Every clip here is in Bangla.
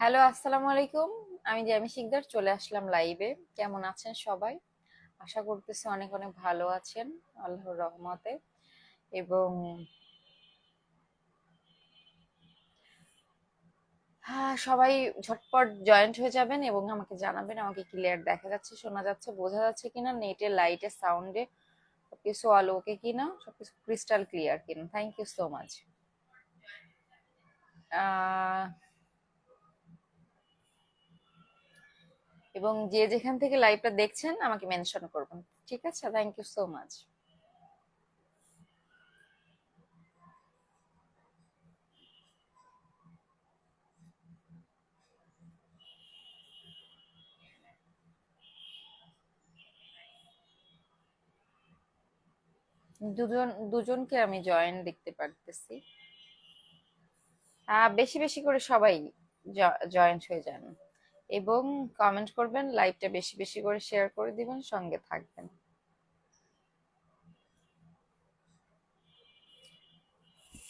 হ্যালো আসসালামু আলাইকুম। আমি জ্যামি শিকদার, চলে আসলাম লাইভে কেমন আছেন সবাই? আশা করতেছি অনেক অনেক ভালো আছেন, আল্লাহর রহমতে। এবং হ্যাঁ সবাই ঝটপট জয়েন্ট হয়ে যাবেন এবং আমাকে জানাবেন, আমাকে ক্লিয়ার দেখা যাচ্ছে, শোনা যাচ্ছে, বোঝা যাচ্ছে কিনা নেটের লাইটের সাউন্ডে সবকিছু আলো ওকে কিনা, সবকিছু ক্রিস্টাল ক্লিয়ার কিনা। Thank you so much ah এবং যে যেখান থেকে লাইভটা দেখছেন, আমাকে মেনশন করবেন। ঠিক আছে? থ্যাংক ইউ সো মাচ দুজন, দুজনকে আমি জয়েন দেখতে পারতেছি। বেশি বেশি করে সবাই জয়েন্ট হয়ে যান। এবং কমেন্ট করবেন লাইভটা বেশি বেশি করে শেয়ার করে দিবেন, সঙ্গে থাকবেন।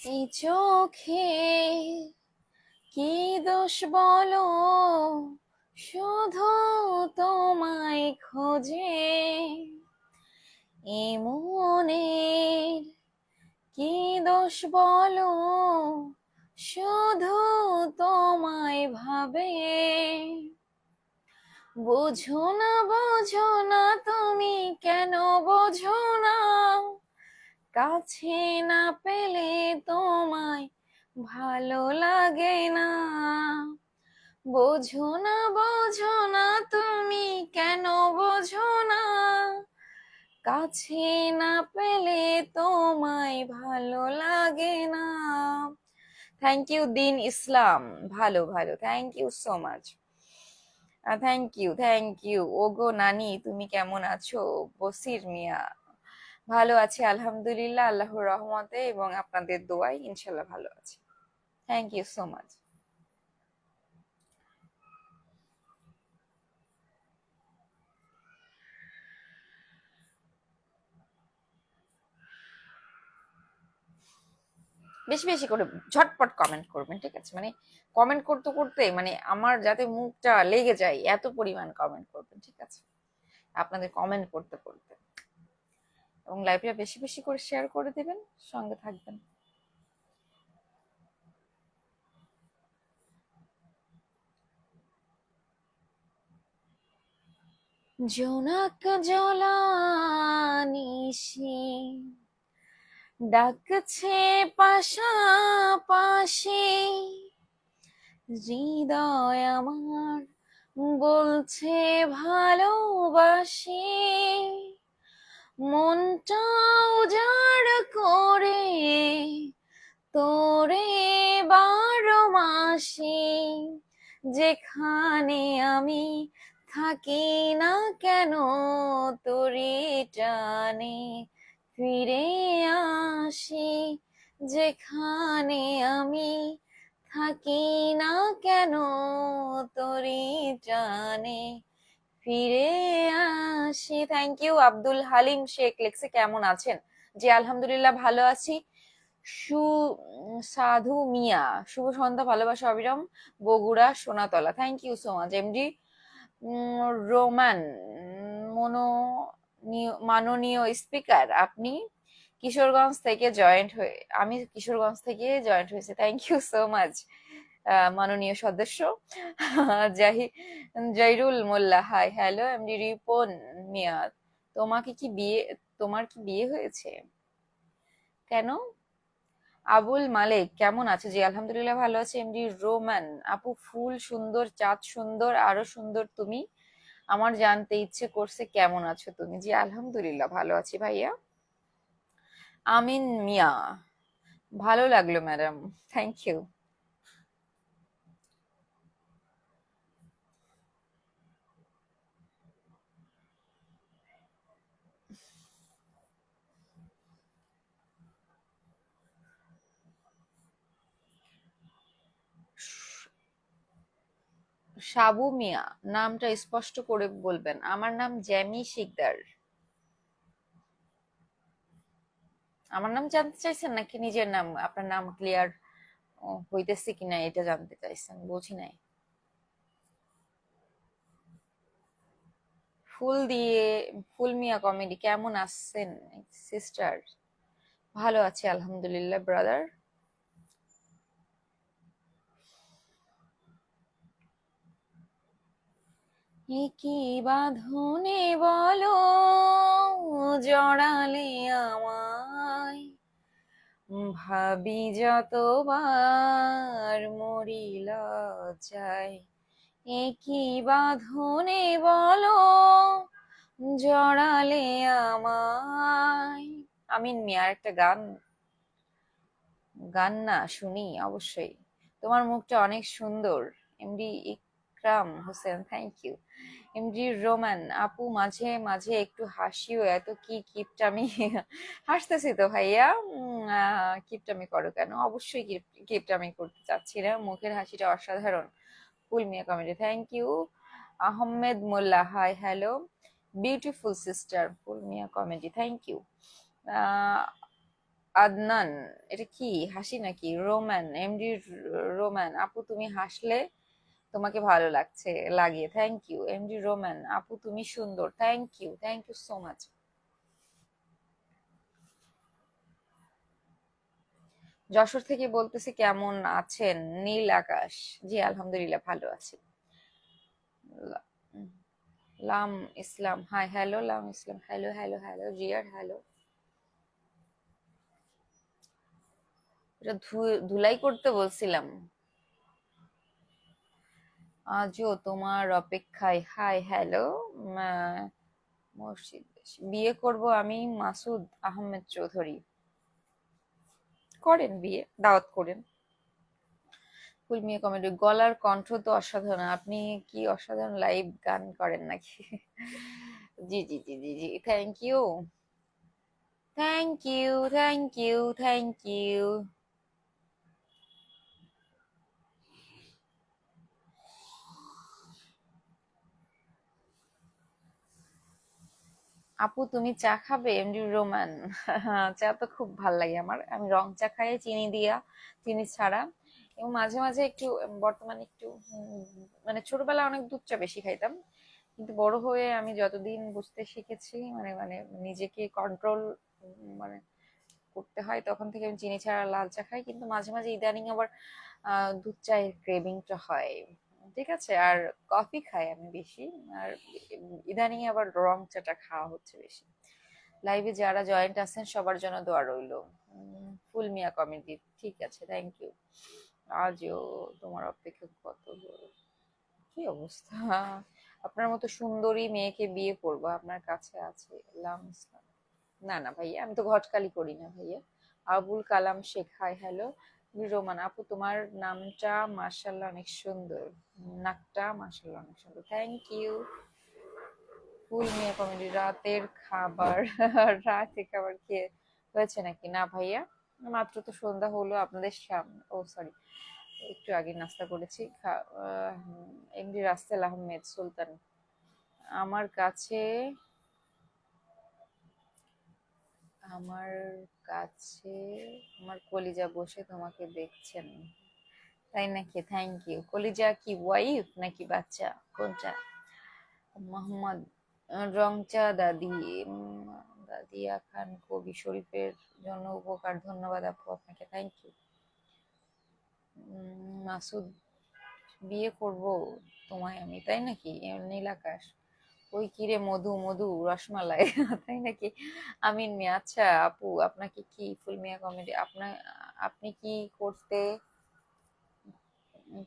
এই চোখে কি দোষ বলো? শুধু তোমায় খোঁজে। এমনের কি দোষ বলো? শুধু তোমায় ভাবে। বোঝো না বোঝো না, তুমি কেন বোঝো না? কাছে না পেলে তোমায় ভালো লাগে না। বোঝো না বোঝো না, তুমি কেন বোঝো না? কাছে না পেলে তোমায় ভালো লাগে না। থ্যাংক ইউ দিন ইসলাম ভালো ভালো। Thank you so much thank you thank you ওগো নানি, তুমি কেমন আছো? বসির মিয়া। ভালো আছে, আলহামদুলিল্লাহ, আল্লাহর রহমতে এবং আপনাদের দোয়াই ইনশাল্লাহ ভালো আছে। থ্যাংক ইউ সো মাচ বেশি বেশি করে ঝটপট কমেন্ট করবেন, ঠিক আছে? মানে কমেন্ট করতে করতে মানে আমার যাতে মুখটা লেগে যায়, এত পরিমাণ কমেন্ট করবেন, ঠিক আছে? আপনাদের কমেন্ট করতে করতে। এবং লাইভটা বেশি বেশি করে শেয়ার করে দেবেন, সঙ্গে থাকবেন। জোনাক জলানিশি ডাকছে পাশাপাশি। হৃদয় আমার বলছে ভালোবাসি। মনটা উজাড় করে তোরে বারো মাসি। যেখানে আমি থাকি না কেন তোরে টানে। ফিরে আসি, যেখানে আমি থাকি না কেন তোরি জানে। ফিরে আসি। Thank you Abdul Halim Sheikh. লেখছে কেমন আছেন? যে আলহামদুলিল্লাহ, ভালো আছি। সু, সাধু মিয়া, শুভ সন্ধ্যা, ভালোবাসা, অবিরাম, Bogura, Sonatala. Thank you so much MD Roman, মনো মাননীয় স্পিকার আপনি কিশোরগঞ্জ থেকে জয়েন্ট হয়ে, আমি কিশোরগঞ্জ থেকে জয়েন্ট হয়েছে। থ্যাংক ইউ সো মাচ মাননীয় সদস্য। Zahi Jairul Molla hi hello MD Ripon Mia, তোমাকে কি বিয়ে, তোমার কি বিয়ে হয়েছে? কেন? আবুল মালিক, কেমন আছে? জি, আলহামদুলিল্লাহ ভালো আছে। এমডি রোমান, আপু, ফুল সুন্দর, চাঁদ সুন্দর, আরও সুন্দর তুমি? আমার জানতে ইচ্ছে করছে কেমন আছো তুমি? জি, আলহামদুলিল্লাহ, ভালো আছি ভাইয়া। আমিন মিয়া। ভালো লাগল, ম্যাডাম। Thank you. সাবু মিয়া, নামটা স্পষ্ট করে বলবেন। আমার নাম জ্যামি শিকদার। আমার নাম জানতে চাইছেন নাকি নিজের নাম? আপনার নাম ক্লিয়ার হইতেছে কিনা এটা জানতে চাইছেন, বুঝি নাই। ফুল দিয়ে, ফুল মিয়া কমেডি কেমন আসছেন সিস্টার ভালো আছি, আলহামদুলিল্লাহ ব্রাদার কি বাঁধনে বলো? জড়ালে আমায়। ভাবি যতবার মরিল যায় কি বাঁধনে বলো? জড়ালে আমায়। আমিন মিয়ার একটা গান। গান না, শুনি অবশ্যই। তোমার মুখটা অনেক সুন্দর। MD Ikram Hossain thank you MD Roman আপু মাঝে মাঝে একটু হাসিও, এত কি কিপটামি? হাসতেছি তো ভাইয়া। কিপটামি করো কেন? অবশ্যই কিপ- কিপটামি করতে চাচ্ছি না। মুখের হাসিটা অসাধারণ। Phul Mia comedy thank you Ahmed Molla hi hello beautiful sister Phul Mia comedy thank you Adnan, এটা কি? হাসি নাকি? রোমান এমডি রোমান আপু তুমি হাসলে? তোমাকে ভালো লাগছে, লাগিয়ে। থ্যাংক ইউ এমডি রোমান আপু তুমি সুন্দর। Thank you thank you so much Jessore থেকে বলতেছি কেমন আছেন? নীল আকাশ। জি, আলহামদুলিল্লাহ, ভালো আছি। লাম ইসলাম হাই হ্যালো লাম ইসলাম হ্যালো হ্যালো হ্যালো জিয়ার হ্যালো এটা ধুলাই করতে বলছিলাম। আজও তোমার অপেক্ষায়। হাই হ্যালো মসজিদ। বিয়ে করব আমি মাসুদ আহমেদ চৌধুরী। করেন বিয়ে, দাওয়াত করেন। ফুলমিয়া কমেডি গলার কণ্ঠ তো অসাধারণ। আপনি কি অসাধারণ লাইভ গান করেন নাকি? জি জি জি জি জি। Thank you thank you thank you thank you আপু, তুমি চা খাবে? এমডি রোমান, চা তো খুব ভালো লাগে আমার। আমি রং চা খাই, চিনি দিয়া, চিনি ছাড়া। এবং মাঝে মাঝে একটু, বর্তমানে একটু মানে ছোটবেলায় অনেক দুধ চা বেশি খাইতাম। কিন্তু বড় হয়ে আমি যতদিন বুঝতে শিখেছি মানে মানে নিজেকে কন্ট্রোল মানে করতে হয়, তখন থেকে আমি চিনি ছাড়া লাল চা খাই। কিন্তু মাঝে মাঝে ইদানিং আবার দুধ চায়ের ক্রেভিংটা হয়। ঠিক আছে, আর কফি খাই আমি বেশি। আর ইদানিং আবার রং চাটা খাওয়া হচ্ছে বেশি। লাইভে যারা জয়েন্ট আছেন, সবার জন্য দোয়া রইল। ফুল মিয়া কমেডি ঠিক আছে থ্যাংক ইউ আজও তোমার অপেক্ষা কত কি অবস্থা? আপনার মতো সুন্দরী মেয়েকে বিয়ে করব, আপনার কাছে আছে না না ভাইয়া, আমি তো ঘটকালি করি না ভাইয়া। আবুল কালাম শেখ হাই হ্যালো রোমান, আপু তোমার নামটা মার্শাল্লাহ অনেক সুন্দর। নাকটা মার্শাল্লাহ অনেক সুন্দর। Thank you Phul Mia comedy রাতের খাবার। রাতে খাবার খেয়ে হয়েছে নাকি? না ভাইয়া, মাত্র তো সন্ধ্যা হলো আপনাদের সামনে। ও সরি একটু আগে নাস্তা করেছি। এমডি রাস্তেল আহমেদ সুলতান। আমার কাছে আমার কাছে, আমার কলিজা বসে তোমাকে দেখছেন তাই নাকি? থ্যাংক ইউ কলিজা কি ওয়াইফ নাকি বাচ্চা? কোনটা? মোহাম্মদ রংচা দাদি। দাদিয়া খান কবি শরীফের জন্য উপকার। ধন্যবাদ আপু আপনাকে। থ্যাংক ইউ মাসুদ, বিয়ে করব তোমায় আমি, তাই নাকি? নীল আকাশ। ওই কিরে মধু মধু, রসমালাই, তাই নাকি? আমিন মিয়া আচ্ছা আপু, আপনাকে কি ফুল মিয়া কমেডি আপনার আপনি কি করতে,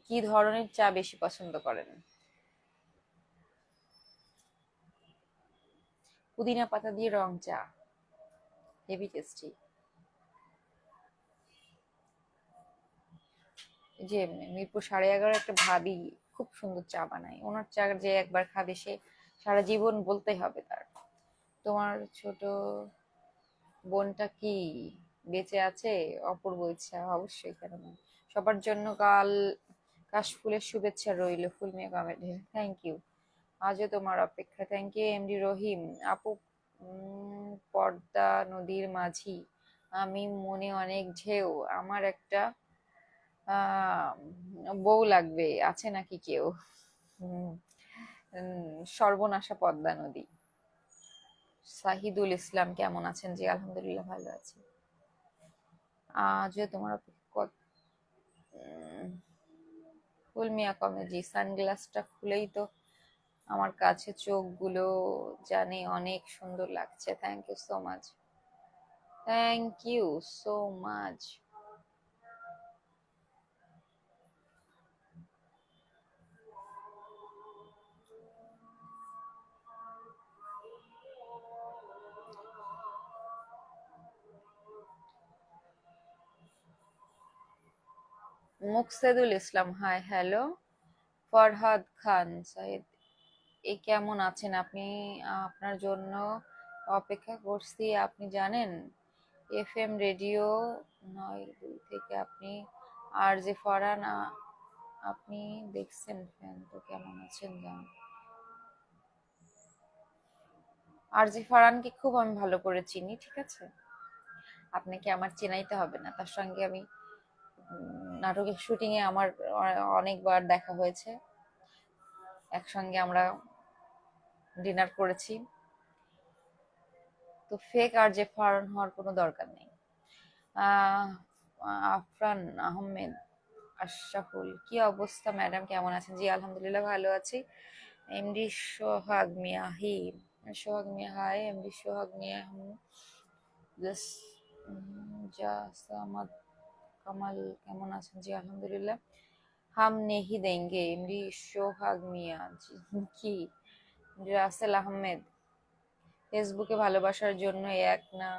কি ধরনের চা বেশি পছন্দ করেন? পুদিনা পাতা দিয়ে রং চা, হেভি টেস্টি। যে মিরপুর সাড়ে এগারো একটা ভাবি খুব সুন্দর চা বানায়, ওনার চা যে একবার খাবে সে সারা জীবন বলতেই হবে তার। তোমার ছোট বোনটা কি বেঁচে আছে? অপূর্ব ইচ্ছা, অবশ্যই কেন সবার জন্য কাল কাশফুলের শুভেচ্ছা রইল ফুলমিয়া কমেডি থ্যাংক ইউ আজও তোমার অপেক্ষা। Thank you MD Rahim. আপু পর্দা নদীর মাঝি। আমি মনে অনেক ঢেউ। আমার একটা বউ লাগবে। আছে নাকি কেউ? সর্বনাশা পদ্মা নদী। সাহিদুল ইসলাম কেমন আছেন? জি আলহামদুলিল্লাহ ভালো আছি। আজও তোমার অপেক্ষা কত উম, ফুল মিয়া কমেডি সানগ্লাসটা খুলেই তো আমার কাছে চোখগুলো জানি অনেক সুন্দর লাগছে। Thank you so much thank you so much Muksedul Islam hi hello Farhad Khan Sahed এই কেমন আছেন? আপনি, আপনার জন্য অপেক্ষা করছি, আপনি জানেন? এফ এম রেডিও নয় দুই থেকে আপনি আর যে ফরান আপনি দেখছেন ফ্যান তো কেমন আছেন জান আর যে ফারানকে খুব আমি ভালো করে চিনি, ঠিক আছে? আপনাকে আমার চেনাইতে হবে না, তার সঙ্গে আমি নাটকের শুটিংয়ে আমার অনেকবার দেখা হয়েছে। একসঙ্গে আমরা ডিনার করেছি। তো ফেক আর যে ফারান হওয়ার কোনো দরকার নেই। আফরান, আহমেদ, আশরাফুল, কি অবস্থা ম্যাডাম কেমন আছেন? জি, আলহামদুলিল্লাহ ভালো আছি। MD Sohag Mia, hi, Sohag Mia hi MD Sohag Mia জাস জাসামাদ কামাল কেমন আছেন? জি আলহামদুলিল্লাহ। হাম নেহি দেঙ্গে এমডি সোহাগ মিয়া। কি? রাসেল আহমেদ ফেসবুকে ভালোবাসার জন্য এক না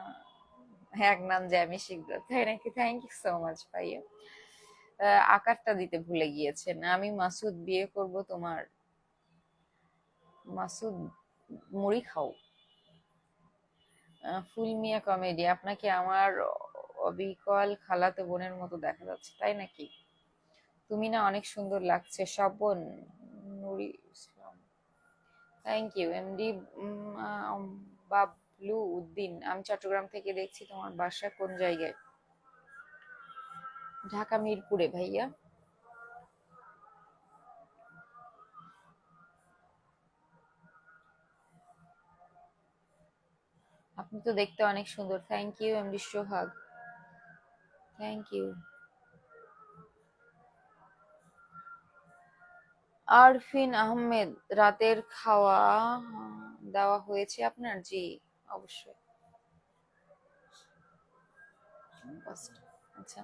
এক নাম যে আমি শিখব তাই নাকি? Thank you so much ah, আকারটা দিতে ভুলে গিয়েছেন। আমি মাসুদ বিয়ে করব তোমার। মাসুদ মুড়ি খাও। ফুল মিয়া কমেডি আপনাকে আমার অবিকল খালাতো বোনের মতো দেখা যাচ্ছে, তাই নাকি? তুমি না অনেক সুন্দর লাগছে, Swapan Nuri Islam. Thank you MD Bablu Uddin. আমি চট্টগ্রাম থেকে দেখছি তোমার বাসা কোন জায়গায়? ঢাকা মিরপুরে, ভাইয়া। আপনি তো দেখতে অনেক সুন্দর। Thank you MD Sohag. Thank you Arfin Ahmed রাতের খাওয়া দেওয়া হয়েছে আপনার? জি অবশ্যই। আচ্ছা।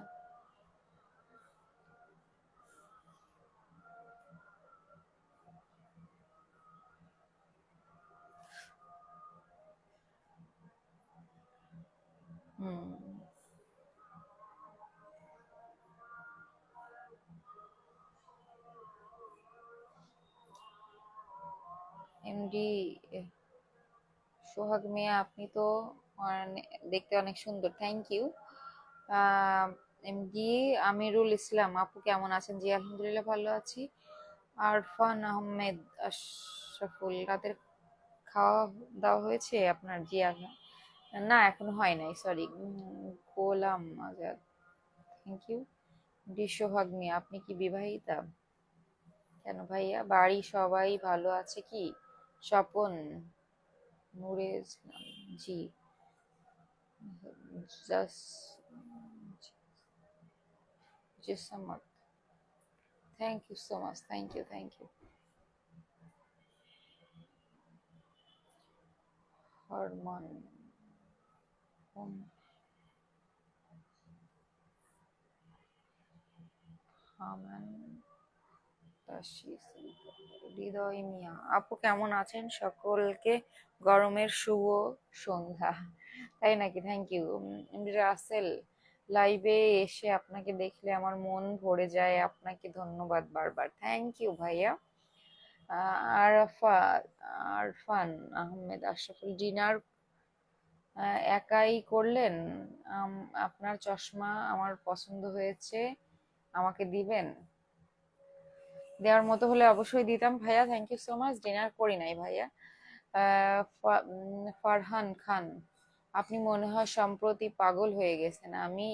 হুম। এমডি সোহাগ মিয়া, আপনি তো অনে- দেখতে অনেক সুন্দর thank you MD Amirul Islam, আপু কেমন আছেন? জি, আলহামদুলিল্লাহ ভালো আছি। আরফান আহমেদ, আশরাফুল রাতের খাওয়া দাওয়া হয়েছে আপনার? জি না, এখনও হয় নাই sorry Golam Azad thank you D, Sohag Mia, আপনি কি বিবাহিতা? কেন ভাইয়া? বাড়ি সবাই ভালো আছে কি? স্বপন নূরে ইসলাম জি। জাস জিসামাত thank you so much thank you thank you Harman হামান হৃদয় আপু কেমন আছেন? সকলকে গরমের শুভ সন্ধ্যা। তাই নাকি? থ্যাংক ইউ রাসেল লাইভে এসে আপনাকে দেখলে আমার মন ভরে যায়। আপনাকে ধন্যবাদ বারবার। থ্যাংক ইউ ভাইয়া। আরাফা, আরফান আহমেদ আশরাফুল ডিনার একাই করলেন? আপনার চশমা আমার পছন্দ হয়েছে। আমাকে দিবেন? দেওয়ার মতো হলে অবশ্যই দিতাম। ভাইয়া thank you so much dinner করি নাই ভাইয়া। ফারহান খান, আপনি মনে হয় সম্প্রতি পাগল হয়ে গেছেন। আমি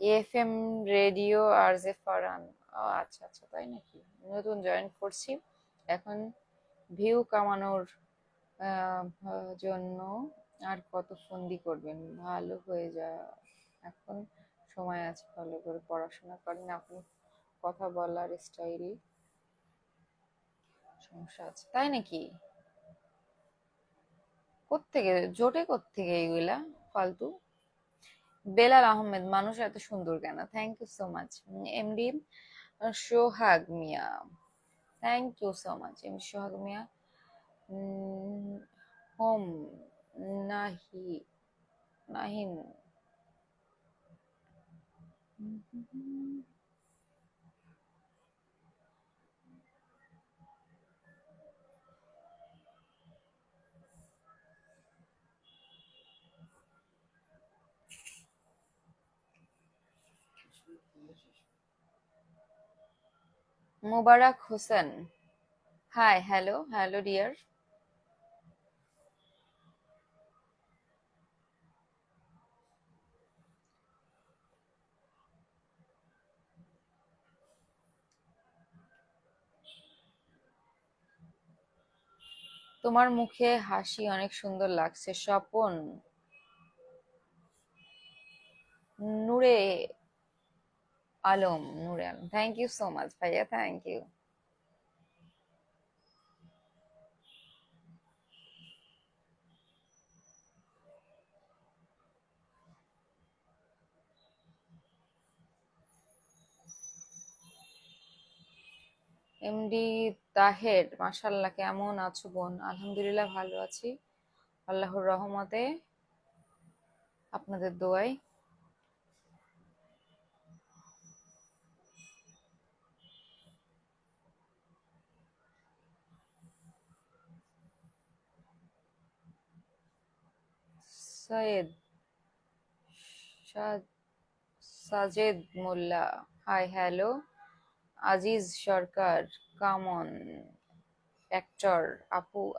F M radio R J Farhan, ও আচ্ছা আচ্ছা তাই নাকি? নতুন জয়েন করছি। এখন ভিউ কামানোর জন্য আর কত ফন্দি করবেন? ভালো হয়ে যা, এখন সময় আছে ভালো করে পড়াশোনা করেন। আপনি কথা বলার স্টাইল সমস্যা আছে। তাই নাকি? কোত্থেকে? জোটে কোত্থেকে এইগুলা? ফালতু। বেলাল আহমেদ, মানুষ এত সুন্দর কেন? Thank you so much MD Sohag Mia. Thank you so much MD Sohag Mia. Home, নাহি, Nahin. Mubarak Hossain. Hi hello hello dear তোমার মুখে হাসি অনেক সুন্দর লাগছে Swapan. Nure Alam Nure Alam thank you so much ভাইয়া থ্যাংক ইউ এমডি তাহের মাশাল্লাহ কেমন আছো বোন? আলহামদুলিল্লাহ ভালো আছি। আল্লাহর রহমতে আপনাদের দোয়ায় সৈয়দ সাজেদ মোল্লা। হাই হ্যালো আজিজ সরকার কামন অ্যাক্টর আপু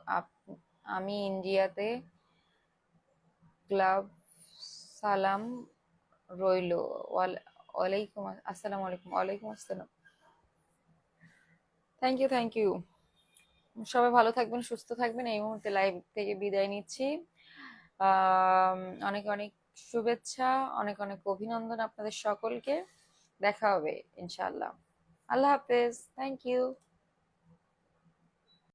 আমি ইন্ডিয়াতে ক্লাব সালাম রইল। ওয়াল- ওয়ালাইকুম আস- আসসালামু আলাইকুম। ওয়ালাইকুম আসসালাম। থ্যাংক ইউ থ্যাংক ইউ সবাই ভালো থাকবেন, সুস্থ থাকবেন। এই মুহূর্তে লাইভ থেকে বিদায় নিচ্ছি। অনেক অনেক শুভেচ্ছা, অনেক অনেক অভিনন্দন আপনাদের সকলকে। দেখা হবে ইনশাল্লাহ আল্লাহ হাফেজ। Thank you